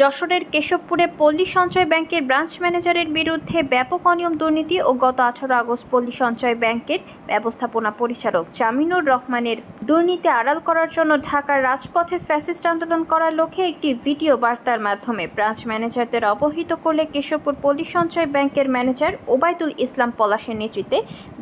যশোরের কেশবপুরে পল্লী সঞ্চয় ব্যাংকের ব্রাঞ্চ ম্যানেজারের বিরুদ্ধে ব্যাপক অনিয়ম দুর্নীতি ও গত আঠারো আগস্ট পল্লী সঞ্চয় ব্যাংকের ব্যবস্থাপনা পরিচালক জামিনুর রহমানের দুর্নীতি আড়াল করার জন্য ঢাকার রাজপথে ফ্যাসিস্ট আন্দোলন করার লক্ষ্যে একটি ভিডিও বার্তার মাধ্যমে ব্রাঞ্চ ম্যানেজারদের অবহিত করলে কেশবপুর পল্লী সঞ্চয় ব্যাংকের ম্যানেজার ওবায়দুল ইসলাম পলাশের নেতৃত্বে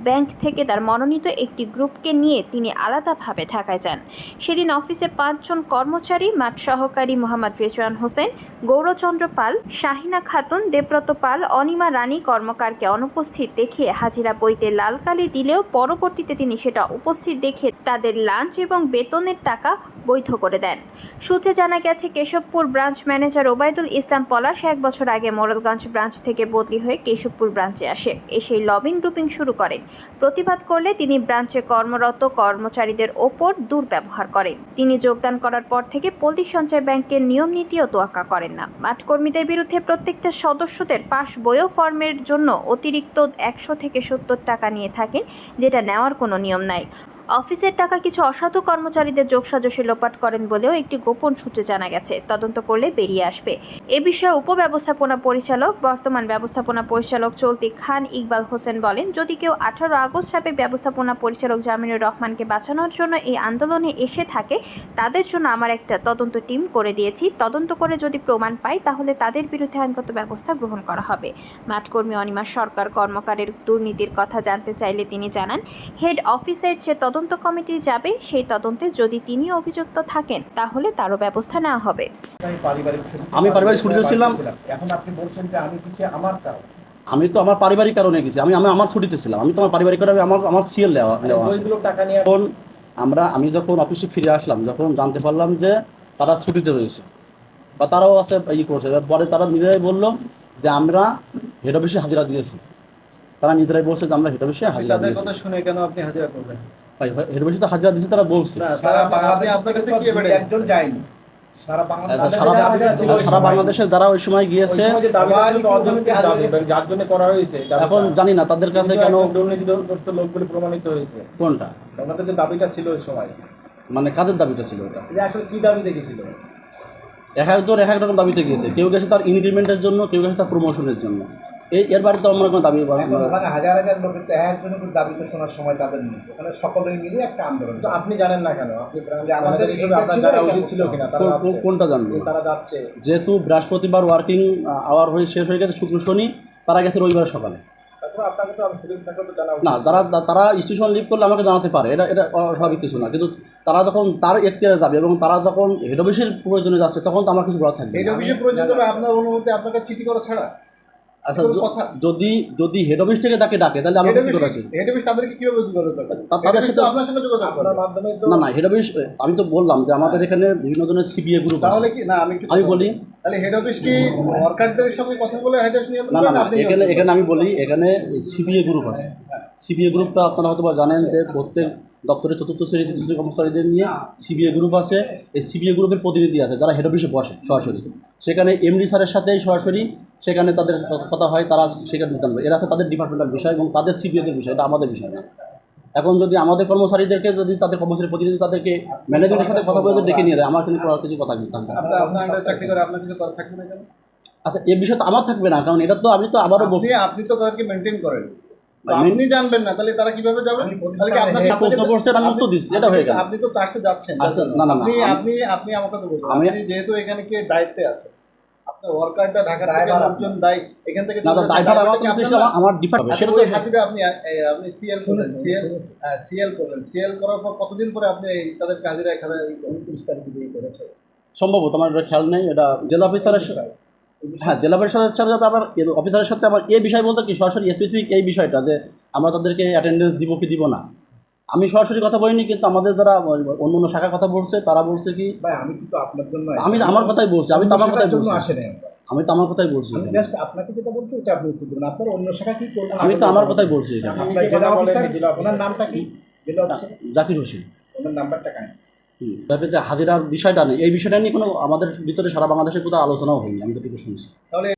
ব্যাংক থেকে তার মনোনীত একটি গ্রুপকে নিয়ে তিনি আলাদাভাবে ঢাকায় যান। সেদিন অফিসে পাঁচজন কর্মচারী, মাঠ সহকারী মোহাম্মদ রেজওয়ান হোসেন গৌরচন্দ্র পাল, শাহিনা খাতুন, দেবব্রত পাল, অনিমা রানী কর্মকারকে অনুপস্থিত দেখে হাজিরা বইতে লাল কালি দিলেও পরবর্তীতে তিনি সেটা উপস্থিত দেখে তাদের লাঞ্চ এবং বেতনের টাকা বৈধ করে দেন। সূত্রে জানা গেছে, কেশবপুর ব্রাঞ্চ ম্যানেজার ওবায়দুল ইসলাম পলাশ এক বছর আগে মোড়লগঞ্জ ব্রাঞ্চ থেকে বদলি হয়ে কেশবপুর ব্রাঞ্চে আসে। এসে লবিং গ্রুপিং শুরু করেন। প্রতিবাদ করলে তিনি ব্রাঞ্চে কর্মরত কর্মচারীদের ওপর দুর্ব্যবহার করেন। তিনি যোগদান করার পর থেকে পল্লী সঞ্চয় ব্যাংকের নিয়ম নীতিও তোয়াক্কা করেন না। মাঠকর্মীদের বিরুদ্ধে প্রত্যেকটা সদস্যদের পাশ বইও ফর্মের জন্য অতিরিক্ত একশো থেকে সত্তর টাকা নিয়ে থাকেন, যেটা নেওয়ার কোনো নিয়ম নাই। অফিসের টাকা কিছু অসাধু কর্মচারীদের যোগসাজশে লোপাট করেন বলেও একটি গোপন সূত্রে জানা গেছে। তদন্ত করলে বেরিয়ে আসবে। এ বিষয়ে উপব্যবস্থাপনা পরিচালক, বর্তমান ব্যবস্থাপনা পরিচালক চলতি খান ইকবাল হোসেন বলেন, যদি কেউ আঠারো আগস্ট সাবেক ব্যবস্থাপনা পরিচালক জামিনুর রহমানকে বাঁচানোর জন্য এই আন্দোলনে এসে থাকে, তাদের জন্য আমার একটা তদন্ত টিম করে দিয়েছি। তদন্ত করে যদি প্রমাণ পাই, তাহলে তাদের বিরুদ্ধে আইনগত ব্যবস্থা গ্রহণ করা হবে। মাঠকর্মী অনিমা সরকার কর্মকারের দুর্নীতির কথা জানতে চাইলে তিনি জানান, হেড অফিসের যে তদন্ত কমিটি যাবে সেই তদন্তে যদি তিনি অভিযুক্ত থাকেন তাহলে তারও ব্যবস্থা নেওয়া হবে। আমি পারিবারিক ছুটিতে ছিলাম। এখন আপনি বলছেন যে আমি কিছু আমার কারণ। আমি তো আমার পারিবারিক কারণে গেছি। আমি আমি আমার ছুটিতে ছিলাম। আমি তো আমার পারিবারিক কারণে আমার আমার সিএল নেওয়া নেওয়া আছে। টাকা নিয়ে এখন আমরা আমি যখন অফিসে ফিরে আসলাম যখন জানতে পারলাম যে তারা ছুটিতে রয়েছে বা তারাও আছে ই করছে। পরে তারা নিজেরাই বলল যে আমরা হেড অফিসে হাজিরা দিয়েছি। তারা নিজেরাই বলছে যে আমরা হেড অফিসে হাজিরা দিয়েছি। কথা শুনে কেন আপনি হাজিরা করবেন তো হাজিরা দিয়েছে তারা বলছে। সারা আপনি বাংলাদেশ আপনার কাছে থেকে কি এবারে? একজন যায়নি। সারা বাংলাদেশ সারা সারা বাংলাদেশে যারা ওই সময় গিয়েছে যার জন্য করা হয়েছে এখন জানি না তাদের কাছে কেন লোকগুলি প্রমাণিত হয়েছে। কোনটা? ওনাদের যে দাবিটা ছিল ওই সময়। মানে কাজের দাবিটা ছিল ওটা? আসলে কি দাবি দেখেছিল? এক একজন এক এক রকম দাবিতে গিয়েছে। কেউ গেছে তার ইনক্রিমেন্টের জন্য কেউ গেছে তার প্রমোশনের জন্য। এই এর বাড়িতে আমার কোনো দাবি ওখানে হাজার হাজার লোকের তো একজনের করে দাবি তো শোনার সময় তাদের নেই। ওখানে সকলেই মিলে একটা আন্দোলন। তো আপনি জানেন না কেন? আপনি আমাদের আমাদের হিসেবে আপনার জানা উচিত ছিল কিনা কোনটা জানব তারা যাচ্ছে। যেহেতু বৃহস্পতিবার ওয়ার্কিং আওয়ার হয়ে শেষ হয়ে গেছে শুক্র শনি তারা গেছে রবিবার সকালে। তো তো। না তারা তারা স্টেশন লিভ করলে আমাকে জানাতে পারে। এটা এটা অস্বাভাবিক কিছু না। কিন্তু তারা যখন তার এখতিয়ারে যাবে এবং তারা যখন হেড অফিসের প্রয়োজনে যাচ্ছে তখন তো আমার কিছু বলার থাকবে এই না। প্রয়োজন আপনার অনুমতি আপনাকে চিঠি করা ছাড়া। আচ্ছা। যদি যদি হেড অফিস থেকে তাকে ডাকে তাহলে কি করে আছে হেড অফিস তাদেরকে কীভাবে যোগাযোগ তাদের সাথে- আপনার সঙ্গে যোগাযোগ মাধ্যমে না না হেড অফিস আমি তো বললাম যে আমাদের এখানে বিভিন্ন ধরনের সিবিএ গ্রুপ তাহলে কি না আমি আমি বলি তাহলে হেড অফিস কি ওয়ার্কারদের সঙ্গে কথা বলে হেড অফিস নিয়ে না না এখানে এখানে আমি বলি এখানে সিবিএ গ্রুপ আছে। সিবিএ গ্রুপটা আপনারা হয়তো জানেন যে প্রত্যেক দপ্তরের চতুর্থ শ্রেণি চতুর্থ কর্মচারীদের নিয়ে সিবিএ গ্রুপ আছে। এই সিবিএ গ্রুপের প্রতিনিধি আছে যারা হেড অফিসে বসে সরাসরি। সেখানে এমডি স্যারের সাথেই সরাসরি সেখানে তাদের কথা হয় তারা সেখানে জানবে এরা হচ্ছে তাদের ডিপার্টমেন্টাল বিষয় এবং তাদের সিবিএদের বিষয় এটা আমাদের বিষয় না। এখন যদি আমাদের কর্মচারীদেরকে যদি তাদের কর্মচারী প্রতিনিধি তাদেরকে ম্যানেজমেন্টের সাথে কথা বলে ডেকে নিয়ে দেয় আমার কিন্তু কোনো কিছু কথা আচ্ছা এই বিষয় তো আমার থাকবে না কারণ এটা তো আমি তো আবারও বলছি। আপনি তো তাদেরকে মেনটেন করেন। আমি- আপনি জানবেন না তাহলে তারা কীভাবে যাবে? আপনি তাহলে কি আপনাকে প্রশ্ন করছেন, আমি উত্তর দিচ্ছি, এটা হয়ে গেল। আপনি তো চার্জে যাচ্ছেন। না, না, না, আপনি আপনি আপনি আমাকে তো বলছেন। আমি- আপনি যেহেতু এখানে কি দায়িত্বে আছে সম্ভবত আমার এটা খেয়াল নেই এটা জেলা অফিসারের সাথে হ্যাঁ জেলা পরিষদের সাথে যাতে আবার অফিসারের সাথে আমার এই বিষয় বলতে কি? সরাসরি স্পেসিফিক এই বিষয়টা যে আমরা তাদেরকে অ্যাটেন্ডেন্স দিব কি দিব না। আমি সরাসরি কথা বলিনি কিন্তু আমাদের যারা অন্য অন্য শাখা কথা বলছে তারা বলছে কি ভাই আমি কিন্তু আপনার জন্য আমি তো আমার কথাই বলছি আমি তো আমার কথাই বলছি। আমি তো আমার কথাই বলছি জাস্ট আপনাকে যেটা বলছি ওটা আপনি উত্তর দেবেন। আপনার অন্য শাখা কি করবেন আমি তো আমার কথাই বলছি আপনার নামটা কি? জাকির হোসেন। ওনার নাম্বারটা কেন তবে যে হাজিরার বিষয়টা নেই এই বিষয়টা নিয়ে কোনো আমাদের ভিতরে সারা বাংলাদেশে কোথাও আলোচনাও হয়নি আমি যতটুকু শুনছি। তাহলে